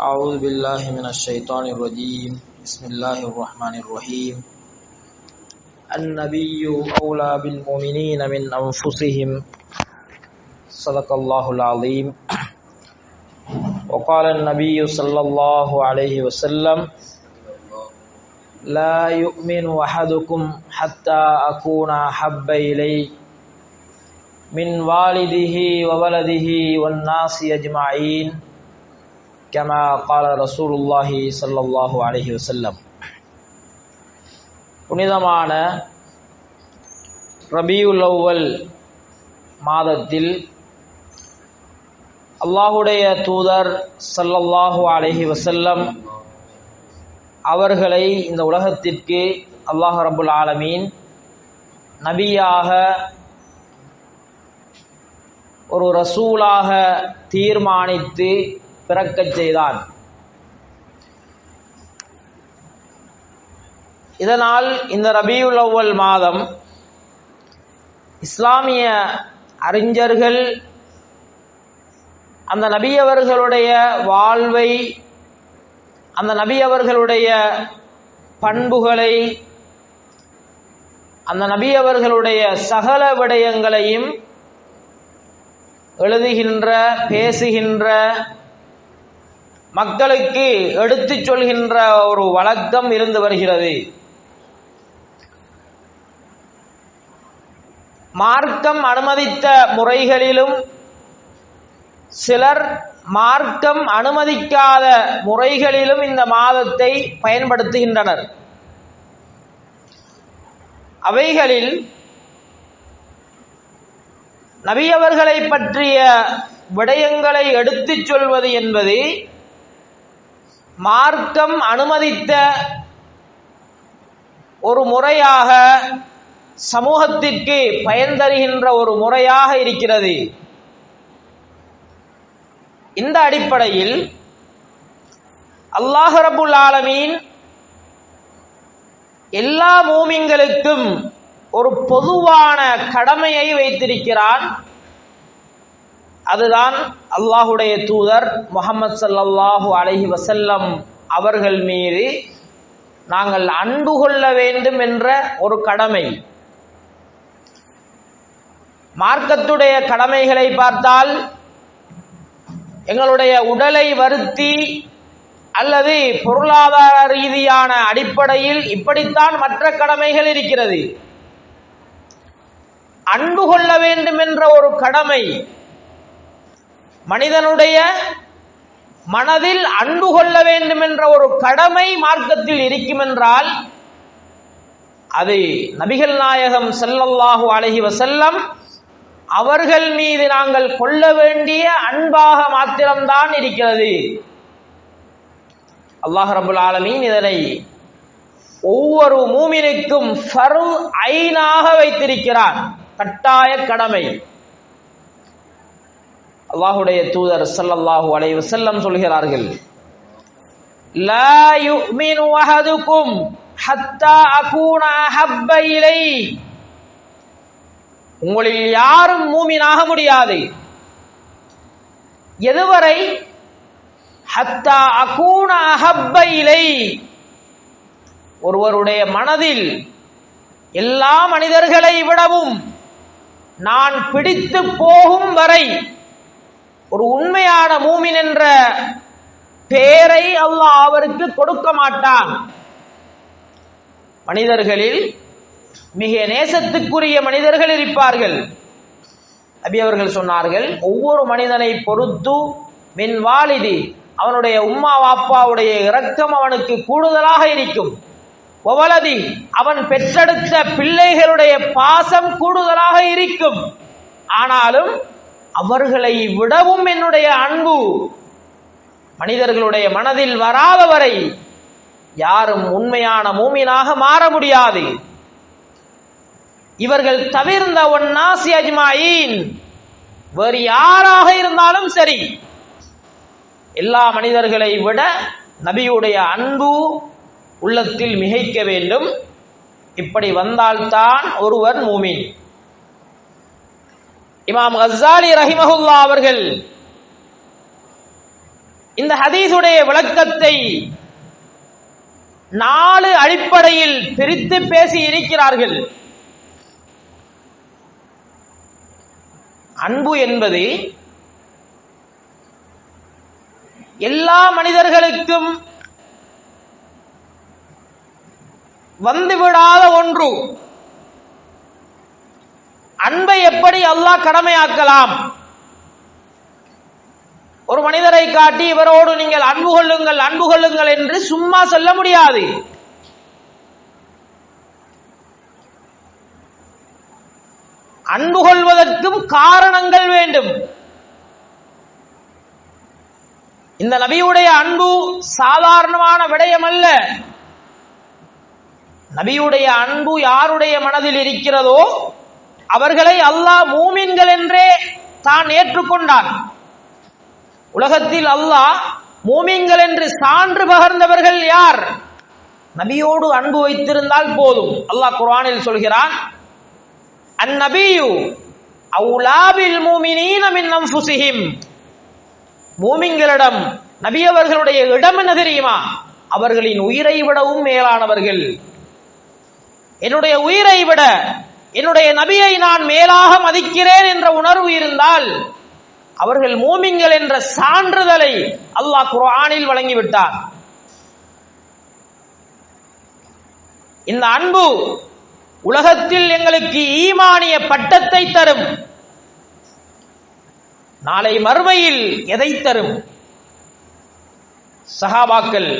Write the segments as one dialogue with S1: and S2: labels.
S1: أعوذ بالله من الشيطان الرجيم. بسم الله الرحمن الرحيم. النبي أولى بالمؤمنين من أنفسهم. صدق الله العظيم. وقال النبي صلى الله عليه وسلم لا يؤمن أحدكم حتى أكون أحب إليه. من والده وولده والناس أجمعين. كما قال رسول الله صلى الله عليه وسلم புனிதமான ரபியுல் அவ்வல் மாதத்தில் அல்லாஹுடைய தூதர் சல்லல்லாஹு அலைஹி வசல்லம் அவர்களை இந்த உலகத்திற்கு அல்லாஹ் ரபுல் ஆலமீன் நபியாக ஒரு ரசூலாக தீர்மானித்து பிறக்கச் செய்தான். இதனால் இந்த ரபியுல் அவ்வல் மாதம் இஸ்லாமிய அறிஞர்கள் அந்த நபியவர்களுடைய வாழ்வை அந்த நபியவர்களுடைய பண்புகளை அந்த நபியவர்களுடைய சகல விடயங்களையும் எழுதுகின்ற பேசுகின்ற மக்களுக்கு எடுத்துச் சொல்கின்ற ஒரு வழக்கம் இருந்து வருகிறது. மார்க்கம் அனுமதித்த முறைகளிலும் சிலர் மார்க்கம் அனுமதிக்காத முறைகளிலும் இந்த மாதத்தை பயன்படுத்துகின்றனர். அவைகளில் நபியவர்களை பற்றிய விடயங்களை எடுத்துச் சொல்வது என்பது மார்க்கம் அனுமதித்த ஒரு முறையாக சமூகத்திற்கு பயன் தருகின்ற ஒரு முறையாக இருக்கிறது. இந்த அடிப்படையில் அல்லாஹ் ரபுல் ஆலமீன் எல்லா மூமிங்களுக்கும் ஒரு பொதுவான கடமையை வைத்திருக்கிறான். அதுதான் அல்லாஹுடைய தூதர் முகமது சல்லாஹூ அலஹி வசல்லம் அவர்கள் மீது நாங்கள் அன்பு கொள்ள வேண்டும் என்ற ஒரு கடமை. மார்க்கத்துடைய கடமைகளை பார்த்தால் எங்களுடைய உடலை வருத்தி அல்லது பொருளாதார ரீதியான அடிப்படையில் இப்படித்தான் மற்ற கடமைகள் இருக்கிறது. அன்பு கொள்ள வேண்டும் என்ற ஒரு கடமை மனிதனுடைய மனதில் அன்பு கொள்ள வேண்டும் என்ற ஒரு கடமை மார்க்கத்தில் இருக்கும் என்றால் அது நபிகள் நாயகம் செல்லல்லாஹு அழகி வசல்லம் அவர்கள் மீது நாங்கள் கொள்ள வேண்டிய அன்பாக மாத்திரம்தான் இருக்கிறது. அல்லாஹ் ரபுல் ஆலமீன் இதனை ஒவ்வொரு மூமினுக்கும் ஃபரு ஐனாக வைத்திருக்கிறான். கட்டாய கடமை. அல்லாஹுடைய தூதர் சல்லல்லாஹு அலைவு செல்லம் சொல்கிறார்கள் லா யுமினு அஹதுக்கும் ஹத்தா அகூன அஹப்ப இலை. உங்களில் யாரும் மூமினாக முடியாது. எதுவரை? ஹத்தா அகூன அஹப்ப இலை. ஒருவருடைய மனதில் எல்லா மனிதர்களை விடவும் நான் பிடித்து போகும் வரை ஒரு உண்மையான மூமின் என்ற பேரை அல்லாஹ் அவருக்கு கொடுக்க மாட்டான். மனிதர்களில் மிக நேசத்துக்குரிய மனிதர்கள் இருப்பார்கள். நபி அவர்கள் சொன்னார்கள் ஒவ்வொரு மனிதனை பொறுத்து மின் வாலிதி அவனுடைய உம்மா வாப்பாவுடைய இரக்கம் அவனுக்கு கூடுதலாக இருக்கும். ஒவலதி அவன் பெற்றெடுத்த பிள்ளைகளுடைய பாசம் கூடுதலாக இருக்கும். ஆனாலும் அவர்களை விடவும் என்னுடைய அன்பு. மனிதர்களுடைய மனதில் வராத வரை யாரும் உண்மையான மூமினாக மாற முடியாது. இவர்கள் தவிர்ந்த ஒன்னாசி அஜ்மாயின் வேறு யாராக இருந்தாலும் சரி எல்லா மனிதர்களை விட நபியுடைய அன்பு உள்ளத்தில் மிகைக்க வேண்டும். இப்படி வந்தால்தான் ஒருவர் மூமின். இமாம் கசாலி ரஹிமஹுல்லா அவர்கள் இந்த ஹதீஸுடைய விளக்கத்தை நாலு அடிப்படையில் பிரித்து பேசி இருக்கிறார்கள். அன்பு என்பது எல்லா மனிதர்களுக்கும் வந்துவிடாத ஒன்று. அன்பை எப்படி அல்லாஹ் கடமையாக்கலாம்? ஒரு மனிதரை காட்டி இவரோடு நீங்கள் அன்பு கொள்ளுங்கள் அன்பு கொள்ளுங்கள் என்று சும்மா சொல்ல முடியாது. அன்பு கொள்வதற்கும் காரணங்கள் வேண்டும். இந்த நபியுடைய அன்பு சாதாரணமான விடயம் அல்ல நபியுடைய அன்பு யாருடைய மனதில் இருக்கிறதோ அவர்களை அல்லாஹ் மூமின்கள் என்றே தான் ஏற்றுக்கொண்டான். உலகத்தில் அல்லாஹ் மூமின்கள் என்று சான்று பகர்ந்தவர்கள் யார்? நபியோடு அன்பு வைத்திருந்தால் போதும். அல்லாஹ் குர்ஆனில் சொல்கிறான் அந்நபியு அவுலாபில் மூமினீன மின் அன்ஃபுஸிஹிம் மூமின்களிடம் நபியவர்களுடைய இடம் என்ன தெரியுமா? அவர்களின் உயிரை விடவும் மேலானவர்கள். என்னுடைய உயிரை விட என்னுடைய நபியை நான் மேலாக மதிக்கிறேன் என்ற உணர்வு இருந்தால் அவர்கள் மூமிங்கள் என்ற சான்றிதழை அல்லாஹ் குர்ஆனில் வழங்கிவிட்டார். இந்த அன்பு உலகத்தில் எங்களுக்கு ஈமானிய பட்டத்தை தரும். நாளை மறுமையில் எதை தரும்? சஹாபாக்கள்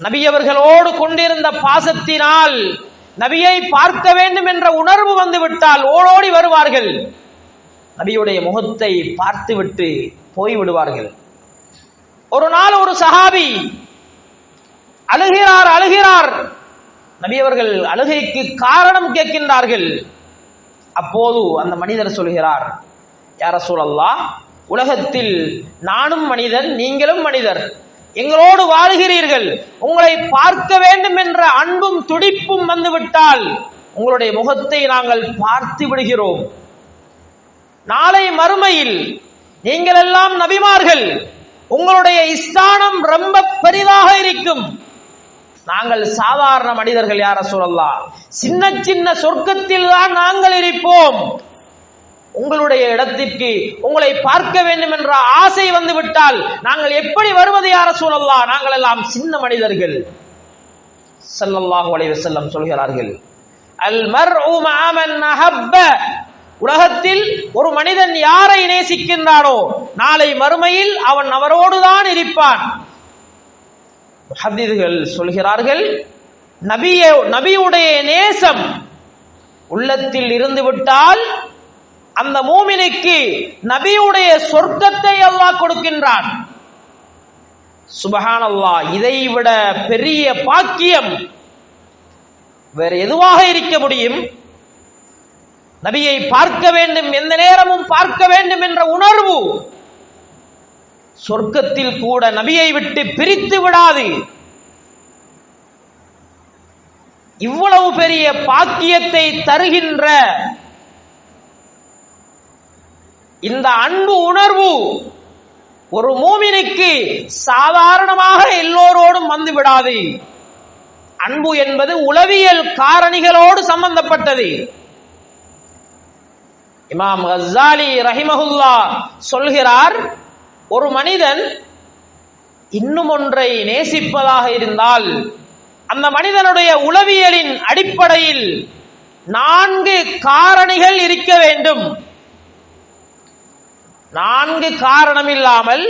S1: நபியவர்களோடு கொண்டிருந்த பாசத்தினால் நபியை பார்க்க வேண்டும் என்ற உணர்வு வந்துவிட்டால் ஓடோடி வருவார்கள். நபியுடைய முகத்தை பார்த்துவிட்டு போய்விடுவார்கள். ஒரு நாள் ஒரு சஹாபி அழுகிறார் அழுகிறார். நபியவர்கள் அழுகைக்கு காரணம் கேட்கின்றார்கள். அப்போது அந்த மனிதர் சொல்கிறார் யார சூழல்லா உலகத்தில் நானும் மனிதன் நீங்களும் மனிதர். எங்களோடு வாழுகிறீர்கள். உங்களை பார்க்க வேண்டும் என்ற அன்பும் துடிப்பும் வந்துவிட்டால் உங்களுடைய முகத்தை நாங்கள் பார்த்து விடுகிறோம். நாளை மறுமையில் நீங்கள் எல்லாம் நபிமார்கள் உங்களுடைய ஸ்தானம் ரொம்ப பெரிதாக இருக்கும். நாங்கள் சாதாரண மனிதர்கள் யார சொல்லலாம் சின்ன சின்ன சொர்க்கத்தில் தான் நாங்கள் இருப்போம். உங்களுடைய இடத்திற்கு உங்களை பார்க்க வேண்டும் என்ற ஆசை வந்து விட்டால் நாங்கள் எப்படி வருவது யார சூழல்லா நாங்கள் எல்லாம் சின்ன மனிதர்கள். செல்லல்லாஹு அலைஹி வஸல்லம் சொல்கிறார்கள் அல் மர்உ மஅமன் அஹப்ப. உலகத்தில் ஒரு மனிதன் யாரை நேசிக்கின்றானோ நாளை மறுமையில் அவன் அவரோடுதான் இருப்பான். ஹதீதுகள் சொல்கிறார்கள் நபிய நபியுடைய நேசம் உள்ளத்தில் இருந்து விட்டால் அந்த மூமினுக்கு நபியுடைய சொர்க்கத்தை அல்லாஹ் கொடுக்கின்றான். சுபஹான் அல்லாஹ் இதை விட பெரிய பாக்கியம் வேற எதுவாக இருக்க முடியும்? நபியை பார்க்க வேண்டும் எந்த நேரமும் பார்க்க வேண்டும் என்ற உணர்வு சொர்க்கத்தில் கூட நபியை விட்டு பிரித்து விடாது. இவ்வளவு பெரிய பாக்கியத்தை தருகின்ற இந்த அன்பு உணர்வு ஒரு மூமினுக்கு சாதாரணமாக எல்லோரோடும் வந்து விடாது. அன்பு என்பது உளவியல் காரணிகளோடு சம்பந்தப்பட்டது. இமாம் ஹசாலி ரஹிமஹுல்லா சொல்கிறார் ஒரு மனிதன் இன்னும் ஒன்றை நேசிப்பதாக இருந்தால் அந்த மனிதனுடைய உளவியலின் அடிப்படையில் நான்கு காரணிகள் இருக்க வேண்டும். நான்கு காரணம் இல்லாமல்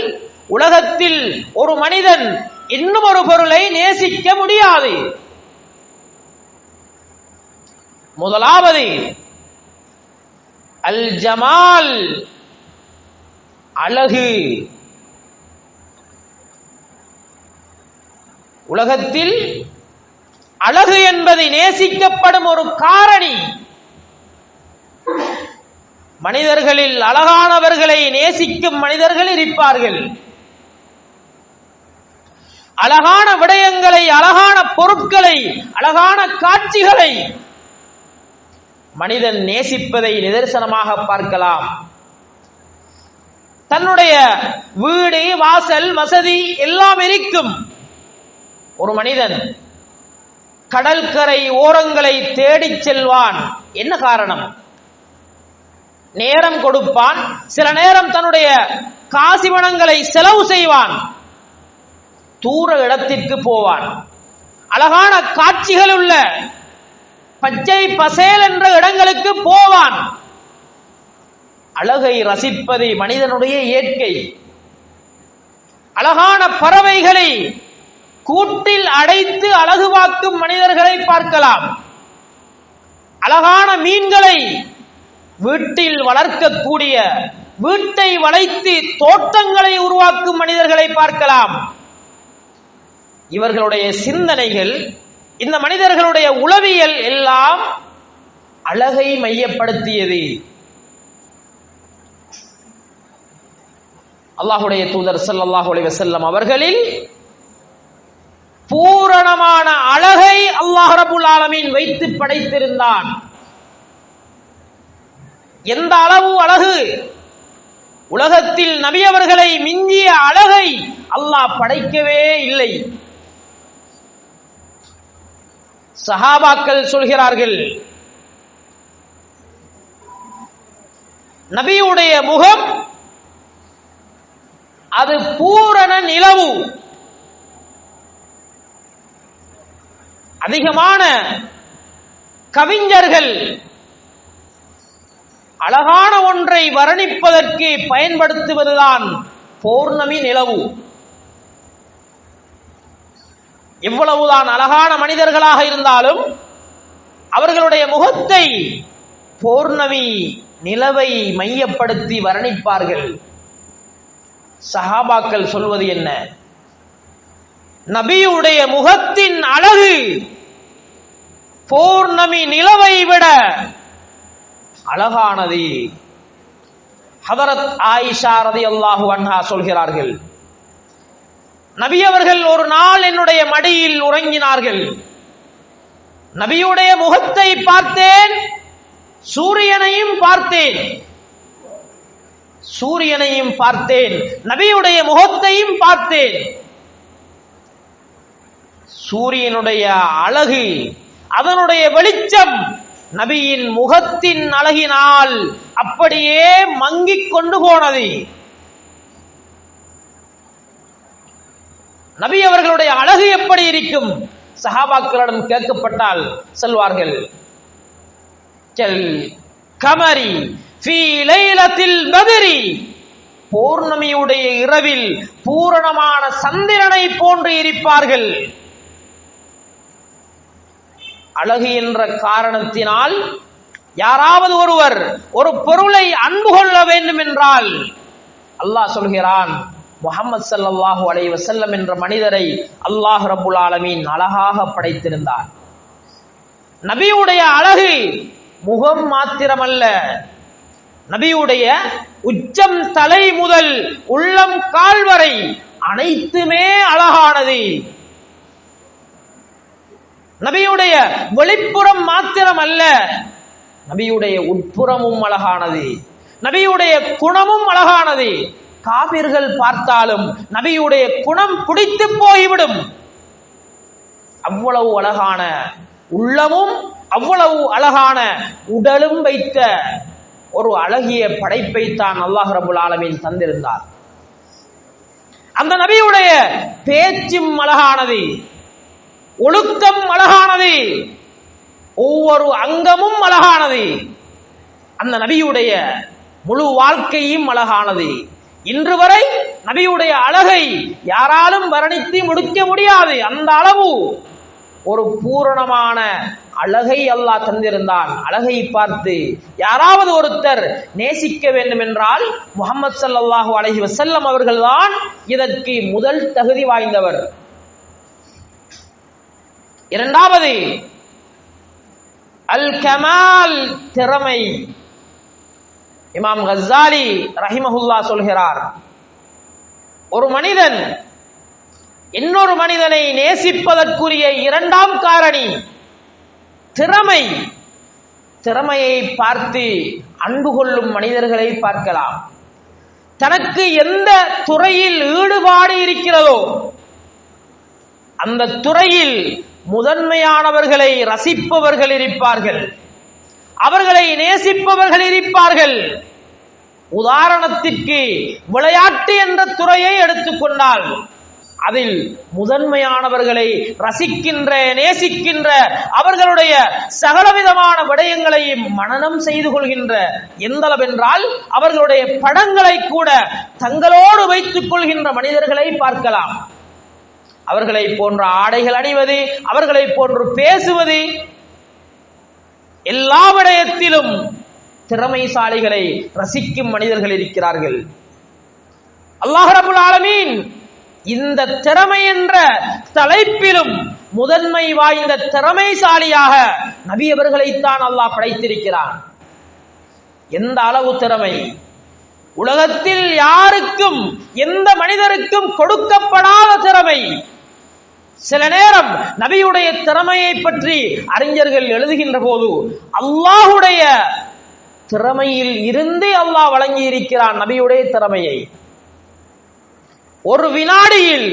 S1: உலகத்தில் ஒரு மனிதன் இன்னும் ஒரு பொருளை நேசிக்க முடியாது. முதலாவது அல் ஜமால் அழகு. உலகத்தில் அழகு என்பதை நேசிக்கப்படும் ஒரு காரணி மனிதர்களில் அழகானவர்களை நேசிக்கும் மனிதர்கள் இருப்பார்கள். அழகான விடயங்களை அழகான பொருட்களை அழகான காட்சிகளை மனிதன் நேசிப்பதை நிதர்சனமாக பார்க்கலாம். தன்னுடைய வீடு வாசல் வசதி எல்லாம் இருக்கும். ஒரு மனிதன் கடற்கரை ஓரங்களை தேடிச் செல்வான். என்ன காரணம்? நேரம் கொடுப்பான். சில நேரம் தன்னுடைய காசிவனங்களை செலவு செய்வான். தூர இடத்திற்கு போவான். அழகான காட்சிகள் உள்ள பச்சை பசேல் என்ற இடங்களுக்கு போவான். அழகை ரசிப்பது மனிதனுடைய இயற்கை. அழகான பறவைகளை கூட்டில் அடைத்து அழகு பார்க்கும் மனிதர்களை பார்க்கலாம். அழகான மீன்களை வீட்டில் வளர்க்கக்கூடிய வீட்டை வளைத்து தோட்டங்களை உருவாக்கும் மனிதர்களை பார்க்கலாம். இவர்களுடைய சிந்தனைகள் இந்த மனிதர்களுடைய உளவியல் எல்லாம் அழகை மையப்படுத்தியது. அல்லாஹுடைய தூதர் சல்லாஹு அலைஹி வஸல்லம் அவர்களில் பூரணமான அழகை அல்லாஹ் ரபுல் ஆலமீன் வைத்து படைத்திருந்தான். எந்த அளவு அழகு? உலகத்தில் நபியவர்களை மிஞ்சிய அழகை அல்லாஹ் படைக்கவே இல்லை. சஹாபாக்கள் சொல்கிறார்கள் நபியுடைய முகம் அது பூரண நிலவு. அதிகமான கவிஞர்கள் அழகான ஒன்றை வர்ணிப்பதற்கு பயன்படுத்துவதுதான் பௌர்ணமி நிலவு. எவ்வளவுதான் அழகான மனிதர்களாக இருந்தாலும் அவர்களுடைய முகத்தை பௌர்ணமி நிலவை மையப்படுத்தி வர்ணிப்பார்கள். சஹாபாக்கள் சொல்வது என்ன? நபியுடைய முகத்தின் அழகு பௌர்ணமி நிலவை விட அழகானது. ஹதரத் ஆயிஷா ரதியல்லாஹு அன்ஹா சொல்கிறார்கள் நபி அவர்கள் ஒரு நாள் என்னுடைய மடியில் உறங்கினார்கள். நபியுடைய முகத்தை பார்த்தேன் சூரியனையும் பார்த்தேன். சூரியனையும் பார்த்தேன் நபியுடைய முகத்தையும் பார்த்தேன். சூரியனுடைய அழகு அதனுடைய வெளிச்சம் நபியின் முகத்தின் அழகினால் அப்படியே மங்கிக் கொண்டு போனது. நபி அவர்களுடைய அழகு எப்படி இருக்கும்? சஹாபாக்களிடம் கேட்கப்பட்டால் செல்வார்கள் செல் கமரி ஃபீ பௌர்ணமியுடைய இரவில் பூரணமான சந்திரனை போன்று இருப்பார்கள். அழகு என்ற காரணத்தினால் யாராவது ஒருவர் ஒரு பொருளை அன்பு கொள்ள வேண்டும் என்றால் அல்லாஹ் சொல்கிறான் முகமது ஸல்லல்லாஹு அலைவ செல்லம் என்ற மனிதரை அல்லாஹ் ரபுல் ஆலமீன் அழகாக படைத்திருந்தார். நபியுடைய அழகு முகம் மாத்திரமல்ல நபியுடைய உச்சம் தலை முதல் உள்ளம் கால் வரை அனைத்துமே அழகானது. நபியுடைய வெளிப்புறம் மாத்திரம் அல்ல நபியுடைய உட்புறமும் அழகானது நபியுடைய குணமும் அழகானது. காவிர்கள் பார்த்தாலும் நபியுடைய குணம் பிடித்து போய்விடும். அவ்வளவு அழகான உள்ளமும் அவ்வளவு அழகான உடலும் வைத்த ஒரு அழகிய படைப்பை தான் அல்லாஹ் ரபுல் ஆலமின் தந்திருந்தார். அந்த நபியுடைய பேச்சும் அழகானது. ஒழுக்கம் அழகானது. ஒவ்வொரு அங்கமும் அழகானது. அந்த நபியுடைய முழு வாழ்க்கையும் அழகானது. இன்று வரை நபியுடைய அழகை யாராலும் வர்ணித்து முடிக்க முடியாது. அந்த அளவு ஒரு பூரணமான அழகை அல்லாஹ் தந்திருந்தான். அழகை பார்த்து யாராவது ஒருத்தர் நேசிக்க வேண்டும் என்றால் முகமது சல்லாஹூ அலஹி வசல்லம் அவர்கள்தான் இதற்கு முதல் தகுதி வாய்ந்தவர். இரண்டாவது அல் கமால் திறமை. இமாம் கஸ்ஸாலி ரஹிமஹுல்லா சொல்கிறார் ஒரு மனிதன் இன்னொரு மனிதனை நேசிப்பதற்குரிய இரண்டாம் காரணி திறமை. திறமையை பார்த்து அன்பு கொள்ளும் மனிதர்களை பார்க்கலாம். தனக்கு எந்த துறையில் ஈடுபாடு இருக்கிறதோ அந்த துறையில் முதன்மையானவர்களை ரசிப்பவர்கள் இருப்பார்கள். அவர்களை நேசிப்பவர்கள் இருப்பார்கள். உதாரணத்திற்கு விளையாட்டு என்ற துறையை எடுத்துக்கொண்டால் அதில் முதன்மையானவர்களை ரசிக்கின்ற நேசிக்கின்ற அவர்களுடைய சகலவிதமான விடயங்களையும் மனனம் செய்து கொள்கின்ற எந்தளவென்றால் அவர்களுடைய படங்களை கூட தங்களோடு வைத்துக் கொள்கின்ற மனிதர்களை பார்க்கலாம். அவர்களை போன்ற ஆடைகள் அணிவது அவர்களை போன்று பேசுவது எல்லா விடயத்திலும் திறமைசாலிகளை ரசிக்கும் மனிதர்கள் இருக்கிறார்கள். அல்லாஹ் ரபுல் ஆலமீன் இந்த திறமை என்ற தலைப்பிலும் முதன்மை வாய்ந்த திறமைசாலியாக நபி அவர்களைத்தான் அல்லாஹ் படைத்திருக்கிறான். எந்த அளவு திறமை? உலகத்தில் யாருக்கும் எந்த மனிதருக்கும் கொடுக்கப்படாத திறமை. சில நேரம் நபியுடைய திறமையை பற்றி அறிஞர்கள் எழுதுகின்ற போது அல்லாஹுடைய திறமையில் இருந்தே அல்லாஹ் வழங்கி இருக்கிறான் நபியுடைய திறமையை. ஒரு வினாடியில்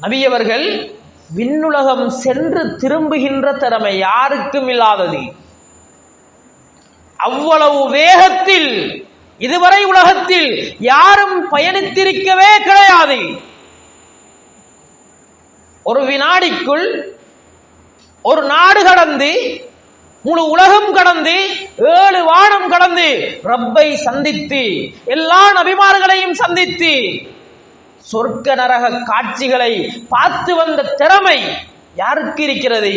S1: நபியவர்கள் விண்ணுலகம் சென்று திரும்புகின்ற திறமை யாருக்கும் இல்லாதது. அவ்வளவு வேகத்தில் இதுவரை உலகத்தில் யாரும் பயணித்திருக்கவே கிடையாது. ஒரு வினாடிக்குள் ஒரு நாடு கடந்து முழு உலகம் கடந்து ஏழு வானம் கடந்து ரப்பை சந்தித்து எல்லா நபிமார்களையும் சந்தித்து சொர்க்க நரக காட்சிகளை பார்த்து வந்த திறமை யாருக்கு இருக்கிறது?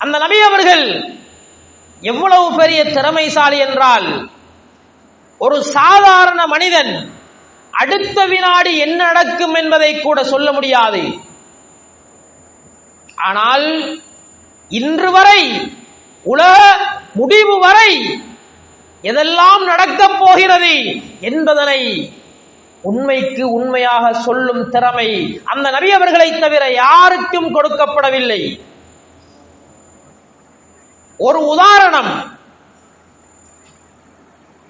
S1: அந்த நபி அவர்கள் எவ்வளவு பெரிய திறமைசாலி என்றால் ஒரு சாதாரண மனிதன் அடுத்த வினாடி என்ன நடக்கும் என்பதை கூட சொல்ல முடியாது. ஆனால் இன்று வரை உலக முடிவு வரை எதெல்லாம் நடக்கப் போகிறது என்பதனை உண்மைக்கு உண்மையாக சொல்லும் திறமை அந்த நபி அவர்களை தவிர யாருக்கும் கொடுக்கப்படவில்லை. ஒரு உதாரணம்.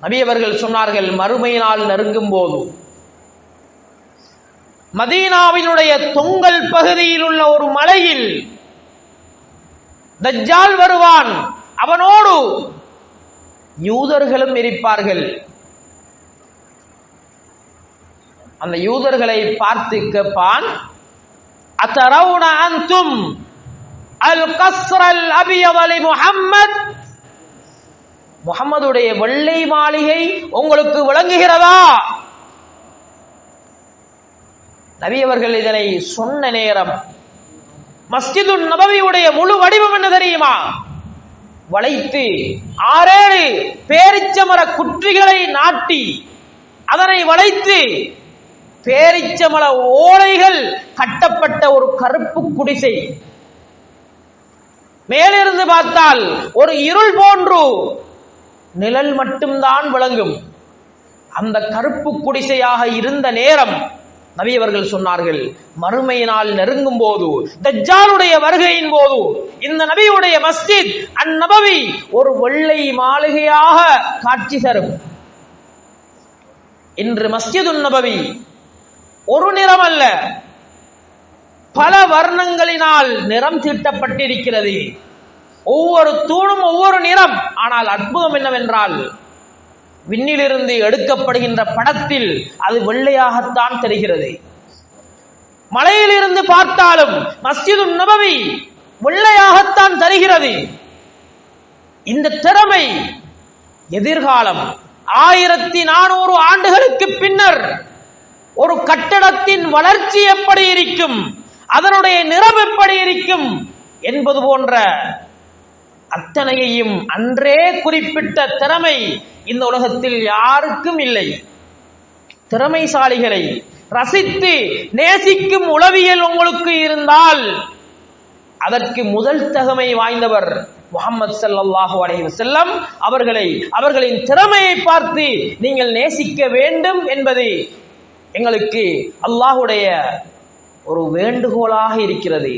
S1: நபி அவர்கள் சொன்னார்கள் மறுமையினால் நெருங்கும் போது மதீனாவினுடைய தொங்கல் பகுதியில் உள்ள ஒரு மலையில் தஜ்ஜால் வருவான். அவனோடு யூதர்களும் இருப்பார்கள். அந்த யூதர்களை பார்த்து கேட்பான் அத்தரவுன அந்தும் அல் கஸ்ரல் அபியவலி முஹம்மத்? முகம்மதுடைய வெள்ளை மாளிகை உங்களுக்கு விளங்குகிறதா? நபி அவர்கள் இதனை சொன்ன நேரம் மஸ்ஜிது நபவியுடைய முழு வடிவம் என்ன தெரியுமா? வளைத்து ஆறேழு பேரிச்சமர குற்றிகளை நாட்டி அதனை வளைத்து பேரிச்சமர ஓலைகள் கட்டப்பட்ட ஒரு கருப்பு குடிசை. மேலிருந்து பார்த்தால் ஒரு இருள் போன்று நிழல் மட்டும்தான் விளங்கும். அந்த கருப்பு குடிசையாக இருந்த நேரம் நபி அவர்கள் சொன்னார்கள் மறுமை நாள் நெருங்கும் போது தஜ்ஜாலுடைய வருகையின் போது இந்த நபியுடைய மஸ்ஜித் அந்நபவி ஒரு வெள்ளை மாளிகையாக காட்சி தரும். இன்று மஸ்ஜிது நபவி ஒரு நிறம் அல்ல பல வர்ணங்களினால் நிறம் தீட்டப்பட்டிருக்கிறது. ஒவ்வொரு தூணும் ஒவ்வொரு நிறம் ஆனால் அற்புதம் என்னவென்றால் விண்ணிலிருந்து எடுக்கப்படுகின்ற படத்தில் அது வெள்ளையாகத்தான் தெரிகிறது. மலையிலிருந்து பார்த்தாலும் மஸ்ஜிது நபவி வெள்ளையாகத்தான் தருகிறது. இந்த திறமை எதிர்காலம் ஆயிரத்தி நானூறு ஆண்டுகளுக்கு பின்னர் ஒரு கட்டடத்தின் வளர்ச்சி எப்படி இருக்கும் அதனுடைய நிறம் எப்படி இருக்கும் என்பது போன்ற அத்தனையையும் அன்றே குறிப்பிட்ட திறமை இந்த உலகத்தில் யாருக்கும் இல்லை. திறமைசாலிகளை ரசித்து நேசிக்கும் உளவியல் உங்களுக்கு இருந்தால் அதற்கு முதல் தகமை வாய்ந்தவர் முகமது சல்லாஹு அலைஹி செல்லம் அவர்களை அவர்களின் திறமையை பார்த்து நீங்கள் நேசிக்க வேண்டும் என்பது எங்களுக்கு அல்லாஹுடைய ஒரு வேண்டுகோளாக இருக்கிறது.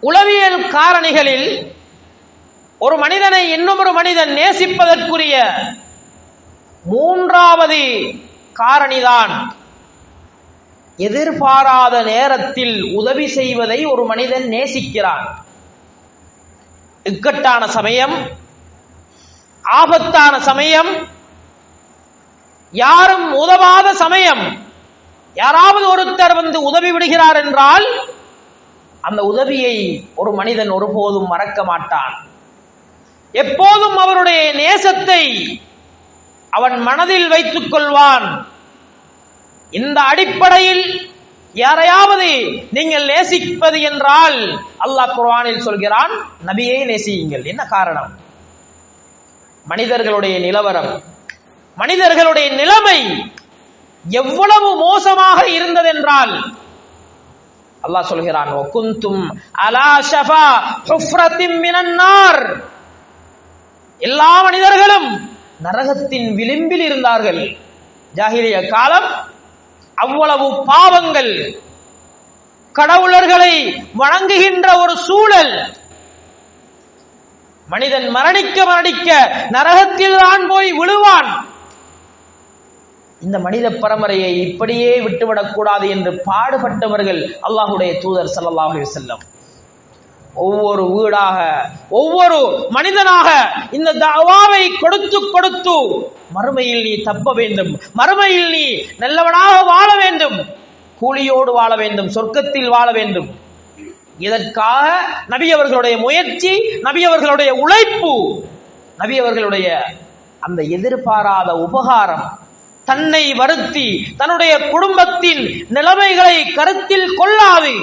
S1: உளவியல் காரணிகளில் ஒரு மனிதனை இன்னும் ஒரு மனிதன் நேசிப்பதற்குரிய மூன்றாவது காரணிதான் எதிர்பாராத நேரத்தில் உதவி செய்வதை ஒரு மனிதன் நேசிக்கிறான். இக்கட்டான சமயம் ஆபத்தான சமயம் யாரும் உதவாத சமயம். யாராவது ஒருத்தர் வந்து உதவி விடுகிறார் என்றால் அந்த உதவியை ஒரு மனிதன் ஒருபோதும் மறக்க மாட்டான். எப்போதும் அவருடைய நேசத்தை அவன் மனதில் வைத்துக் கொள்வான். இந்த அடிப்படையில் யாரையாவது நீங்கள் நேசிப்பது என்றால் அல்லாஹ் குர்ஆனில் சொல்கிறான் நபியை நேசியுங்கள். என்ன காரணம்? மனிதர்களுடைய நிலவரம். மனிதர்களுடைய நிலைமை எவ்வளவு மோசமாக இருந்ததென்றால் அல்லாஹ் சொல்கிறான் குந்தும் அலா ஷஃபா ஹுஃப்ரத்தின் மினன்னார் எல்லா மனிதர்களும் நரகத்தின் விளிம்பில் இருந்தார்கள். ஜாகிலிய காலம் அவ்வளவு பாவங்கள் கடவுளர்களை வணங்குகின்ற ஒரு சூழல். மனிதன் மரணிக்க மரணிக்க நரகத்தில் தான் போய் விழுவான். இந்த மனித பரம்பரையை இப்படியே விட்டுவிடக்கூடாது என்று பாடுபட்டவர்கள் அல்லாஹுடைய தூதர் ஸல்லல்லாஹு செல்லும் ஒவ்வொரு வீடாக ஒவ்வொரு மனிதனாக இந்த தவாவை கொடுத்து கொடுத்து மறுமையில் நீ தப்ப வேண்டும். மறுமையில் நீ நல்லவனாக வாழ வேண்டும். கூலியோடு வாழ வேண்டும். சொர்க்கத்தில் வாழ வேண்டும். இதற்காக நபி அவர்களுடைய முயற்சி நபி அவர்களுடைய உழைப்பு நபி அவர்களுடைய அந்த எதிர்பாராத உபகாரம் தன்னை வருத்தி தன்னுடைய குடும்பத்தின் நிலைமைகளை கருத்தில் கொள்ளாது.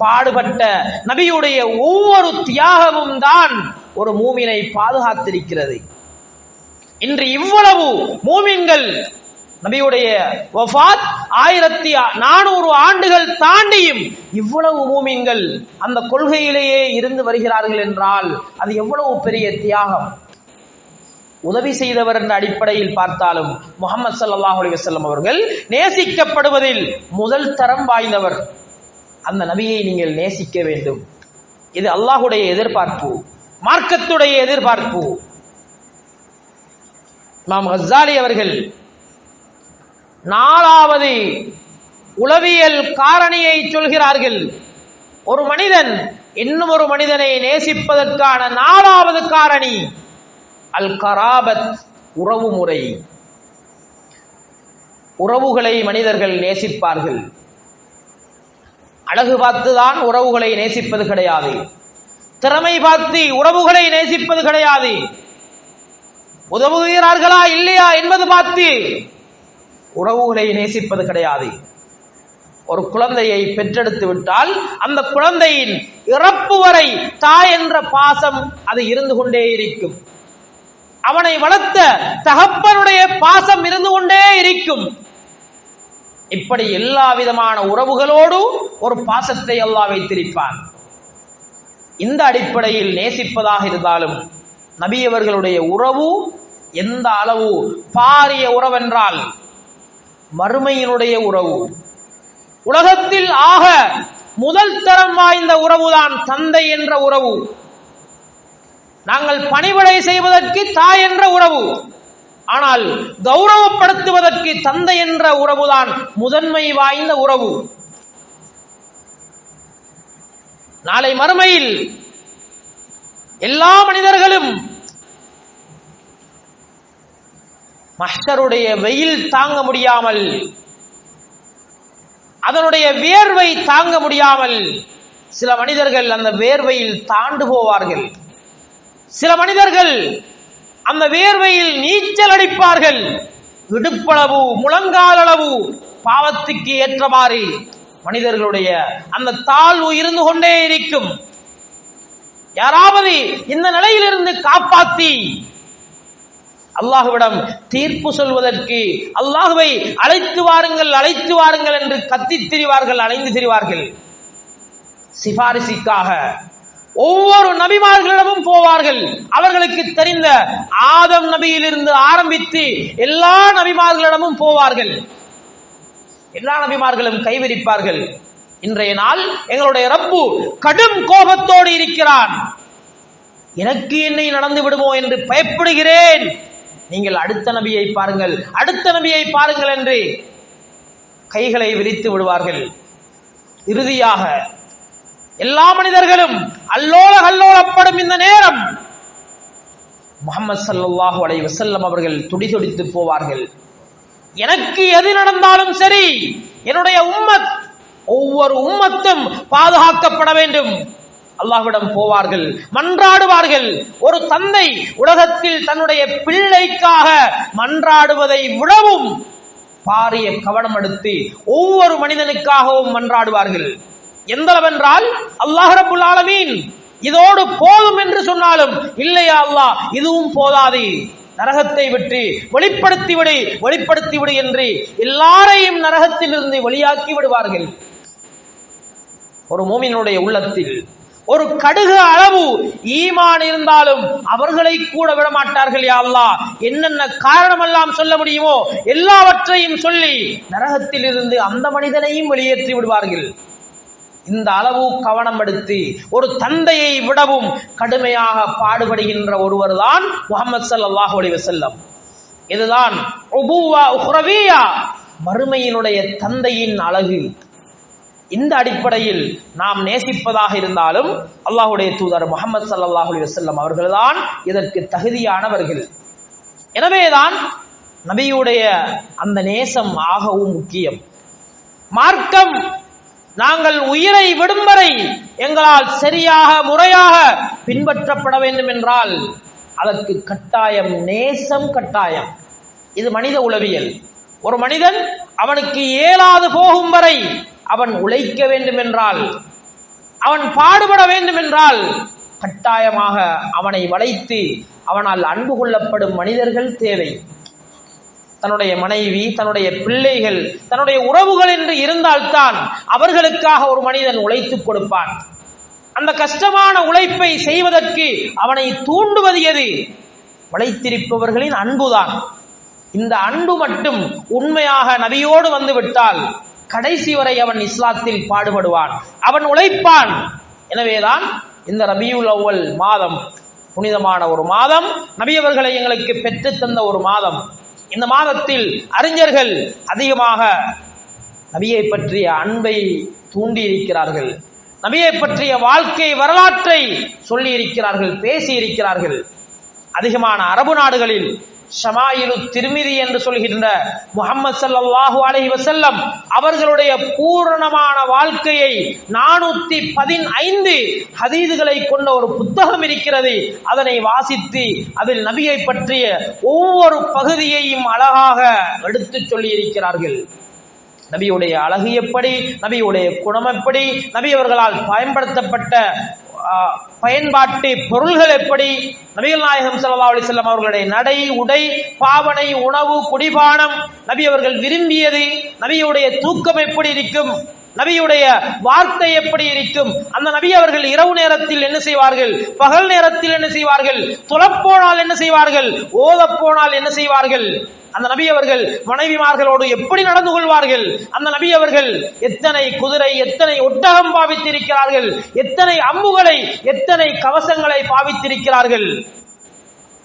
S1: பாடுபட்ட நபியுடைய ஒவ்வொரு தியாகமும் தான் ஒரு மூமினை பாதுகாத்திருக்கிறது. இன்று இவ்வளவு மூமின்கள் நபியுடைய வஃபாத் ஆயிரத்தி நானூறு ஆண்டுகள் தாண்டியும் இவ்வளவு மூமின்கள் அந்த கொள்கையிலேயே இருந்து வருகிறார்கள் என்றால் அது எவ்வளவு பெரிய தியாகம்? உதவி செய்தவர் என்ற அடிப்படையில் பார்த்தாலும் முகமது சல்லாஹ் அலி வசல்லம் அவர்கள் நேசிக்கப்படுவதில் முதல் தரம் வாய்ந்தவர். அந்த நபியை நீங்கள் நேசிக்க வேண்டும். இது அல்லாஹுடைய எதிர்பார்ப்பு. மார்க்கத்துடைய எதிர்பார்ப்பு. நாம் ஹசாலி அவர்கள் நாலாவது உளவியல் காரணியை சொல்கிறார்கள். ஒரு மனிதன் இன்னும் ஒரு மனிதனை நேசிப்பதற்கான நாலாவது காரணி அல் கராபத் உறவு முறை. உறவுகளை மனிதர்கள் நேசிப்பார்கள். அழகு பார்த்துதான் உறவுகளை நேசிப்பது கிடையாது. திறமை பார்த்து உறவுகளை நேசிப்பது கிடையாது. உதவுகிறார்களா இல்லையா என்பது பார்த்து உறவுகளை நேசிப்பது கிடையாது. ஒரு குழந்தையை பெற்றெடுத்து விட்டால் அந்த குழந்தையின் இறப்பு வரை தாய் என்ற பாசம் அது இருந்து கொண்டே இருக்கும். அவனை வளர்த்த தகப்பனுடைய பாசம் இருந்து கொண்டே இருக்கும். இப்படி எல்லா விதமான உறவுகளோடு ஒரு பாசத்தை அல்லாஹ் வைத்திருப்பான். இந்த அடிப்படையில் நேசிப்பதாக இருந்தாலும் நபியவர்களுடைய உறவு எந்த அளவு பாரிய உறவென்றால் மறுமையினுடைய உறவு. உலகத்தில் ஆக முதல் தரம் வாய்ந்த உறவுதான் தந்தை என்ற உறவு. நாங்கள் பணிவிடை செய்வதற்கு தாய் என்ற உறவு. ஆனால் கௌரவப்படுத்துவதற்கு தந்தை என்ற உறவுதான் முதன்மை வாய்ந்த உறவு. நாளை மறுமையில் எல்லா மனிதர்களும் மஸ்டருடைய வெயில் தாங்க முடியாமல் அதனுடைய வேர்வை தாங்க முடியாமல் சில மனிதர்கள் அந்த வேர்வையில் தாண்டு போவார்கள். சில மனிதர்கள் அந்த வேர்வையில் நீச்சல் அடிப்பார்கள். இடுப்பளவு முழங்காலளவு பாவத்துக்கு ஏற்றமாறு மனிதர்களுடைய அந்த தாழ்வு இருந்து கொண்டே இருக்கும். யாராவது இந்த நிலையிலிருந்து காப்பாத்தி அல்லாஹுவிடம் தீர்ப்பு சொல்வதற்கு அல்லாஹுவை அழைத்து வாருங்கள் அழைத்து வாருங்கள் என்று கத்தித் திரிவார்கள் அலைந்து திரிவார்கள். சிபாரிசிக்காக ஒவ்வொரு நபிமார்களிடமும் போவார்கள். அவர்களுக்கு தெரிந்த ஆதம் நபியிலிருந்து ஆரம்பித்து எல்லா நபிமார்களிடமும் போவார்கள். எல்லா நபிமார்களும் கைவிரிப்பார்கள். இன்றைய நாள் எங்களுடைய ரப்பு கடும் கோபத்தோடு இருக்கிறான். எனக்கு என்னை நடந்து விடுமோ என்று பயப்படுகிறேன். நீங்கள் அடுத்த நபியை பாருங்கள். அடுத்த நபியை பாருங்கள் என்று கைகளை விரித்து விடுவார்கள். இறுதியாக எல்லா மனிதர்களும் அல்லோல கல்லோலப்படும் இந்த நேரம். முகமது சல்லாஹு அலை வசல்லம் அவர்கள் துடிதுடித்து போவார்கள். எனக்கு எது நடந்தாலும் சரி என்னுடைய உம்மத் ஒவ்வொரு உம்மத்தும் பாதுகாக்கப்பட வேண்டும். அல்லாஹ்விடம் போவார்கள் மன்றாடுவார்கள். ஒரு தந்தை உலகத்தில் தன்னுடைய பிள்ளைக்காக மன்றாடுவதை விடவும் பாரிய கவனம் எடுத்து ஒவ்வொரு மனிதனுக்காகவும் மன்றாடுவார்கள். எந்தளவென்றால்? அல்லாஹ் ரபுல் ஆலமீன். இதோடு போதும் என்று சொன்னாலும் இல்லையா அல்லாஹ்? இதுவும் போதாது. நரகத்தை விட்டு வெளிப்படுத்தி விடு வெளிப்படுத்தி விடு என்று எல்லாரையும் நரகத்திலிருந்து வெளியாக்கி விடுவார்கள். ஒரு மோமினுடைய உள்ளத்தில் ஒரு கடுகு அளவு ஈமான் இருந்தாலும் அவர்களை கூட விட மாட்டார்கள் யா என்னென்ன காரணமெல்லாம் சொல்ல முடியுமோ எல்லாவற்றையும் சொல்லி நரகத்தில் இருந்து அந்த மனிதனையும் வெளியேற்றி விடுவார்கள். இந்த அளவு கவனம் எடுத்து ஒரு தந்தையை விடவும் கடுமையாக பாடுபடுகின்ற ஒருவர் தான் முகமது சல்லாஹூ அலி வசல்லம் இதுதான் உபுவா மறுமையினுடைய தந்தையின் அழகு. இந்த அடிப்படையில் நாம் நேசிப்பதாக இருந்தாலும் அல்லாஹுடைய தூதர் முகமது சல்லாஹ் அலி வசல்லம் அவர்கள்தான் இதற்கு தகுதியானவர்கள். எனவேதான் நபியுடைய அந்த நேசம் ஆகவும் முக்கியம். மார்க்கம் நாங்கள் உயிரை விடும் வரை எங்களால் சரியாக முறையாக பின்பற்றப்பட வேண்டும் என்றால் அதற்கு கட்டாயம் நேசம் கட்டாயம். இது மனித உளவியல். ஒரு மனிதன் அவனுக்கு இயலாது போகும் வரை அவன் உழைக்க வேண்டும் என்றால் அவன் பாடுபட வேண்டும் என்றால் கட்டாயமாக அவனை வளைத்து அவனால் அன்பு கொள்ளப்படும் மனிதர்கள் தேவை. தன்னுடைய மனைவி தன்னுடைய பிள்ளைகள் தன்னுடைய உறவுகள் என்று இருந்தால்தான் அவர்களுக்காக ஒரு மனிதன் உழைத்துக் கொடுப்பான். அந்த கஷ்டமான உழைப்பை செய்வதற்கு அவனை தூண்டுவது எது? உழைத்திருப்பவர்களின் அன்புதான். இந்த அன்பு மட்டும் உண்மையாக நபியோடு வந்துவிட்டால் கடைசி வரை அவன் இஸ்லாத்தில் பாடுபடுவான். அவன் உழைப்பான். எனவேதான் இந்த ரபியுல் அவ்வல் மாதம் புனிதமான ஒரு மாதம் நபியவர்களை எங்களுக்கு பெற்றுத் தந்த ஒரு மாதம். இந்த மாதத்தில் அறிஞர்கள் அதிகமாக நபியை பற்றிய அன்பை தூண்டி இருக்கிறார்கள் நபியை பற்றிய வாழ்க்கை வரலாற்றை சொல்லி இருக்கிறார்கள் பேசி இருக்கிறார்கள் அதிகமான அரபு நாடுகளில் ஷமாயிலு திருமிதி என்று சொல்கின்ற முகமது சல்லாஹு அலஹி வசல்லம் அவர்களுடைய பூரணமான வாழ்க்கையை நானூத்தி பதினைந்து ஹதீதுகளை கொண்ட ஒரு புத்தகம் இருக்கிறது. அதனை வாசித்து அதில் நபியை பற்றிய ஒவ்வொரு பகுதியையும் அழகாக எடுத்துச் சொல்லி இருக்கிறார்கள் நபியுடைய அழகு எப்படி? நபியுடைய குணம் எப்படி? நபி அவர்களால் பயன்படுத்தப்பட்ட பயன்பாட்டு பொருள்கள் எப்படி? நபிகள் நாயகம் சல்லா அலிசல்லாம் அவர்களுடைய நடை உடை பாவனை உணவு குடிபானம் நபி அவர்கள் விரும்பியது நபியுடைய தூக்கம் எப்படி இருக்கும்? நபியுடைய வார்த்தை எப்படி இருக்கும்? அந்த நபி அவர்கள் இரவு நேரத்தில் என்ன செய்வார்கள்? பகல் நேரத்தில் என்ன செய்வார்கள்? துளப்போனால் என்ன செய்வார்கள்? ஓதப்போனால் என்ன செய்வார்கள்? அந்த நபி அவர்கள் மனைவிமார்களோடு எப்படி நடந்து கொள்வார்கள்? அந்த நபி அவர்கள் எத்தனை குதிரை எத்தனை ஒட்டகம் பாவித்திருக்கிறார்கள்? எத்தனை அம்புகளை எத்தனை கவசங்களை பாவித்திருக்கிறார்கள்?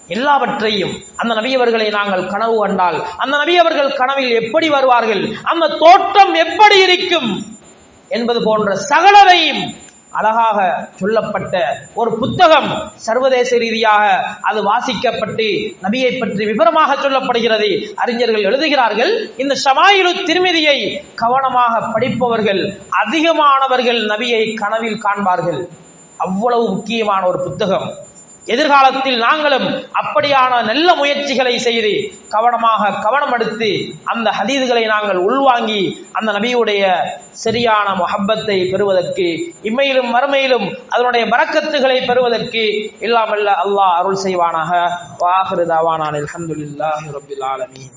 S1: எல்லாவற்றையும் அந்த நபியவர்களை நாங்கள் கனவு கண்டால் அந்த நபியவர்கள் கனவில் எப்படி வருவார்கள்? அந்த தோற்றம் எப்படி இருக்கும்? என்பது போன்ற சகலவையும் அழகாக சொல்லப்பட்ட ஒரு புத்தகம். சர்வதேச ரீதியாக அது வாசிக்கப்பட்டு நபியை பற்றி விவரமாக சொல்லப்படுகிறது. அறிஞர்கள் எழுதுகிறார்கள் இந்த ஷமாயிலு திருமதியை கவனமாக படிப்பவர்கள் அதிகமானவர்கள் நபியை கனவில் காண்பார்கள். அவ்வளவு முக்கியமான ஒரு புத்தகம். எதிர்காலத்தில் நாங்களும் அப்படியான நல்ல முயற்சிகளை செய்து கவனமாக கவனம் எடுத்து அந்த ஹதீதுகளை நாங்கள் உள்வாங்கி அந்த நபியுடைய சரியான முஹப்பத்தை பெறுவதற்கு இம்மையிலும் மறுமையிலும் அதனுடைய பறக்கத்துகளை பெறுவதற்கு இல்லாமல்ல அல்லாஹ் அருள் செய்வானாக. வாஹிருதாவானான் அலமதுல்லாஹி அல்ஹம்துலில்லாஹி ஆலமீன்.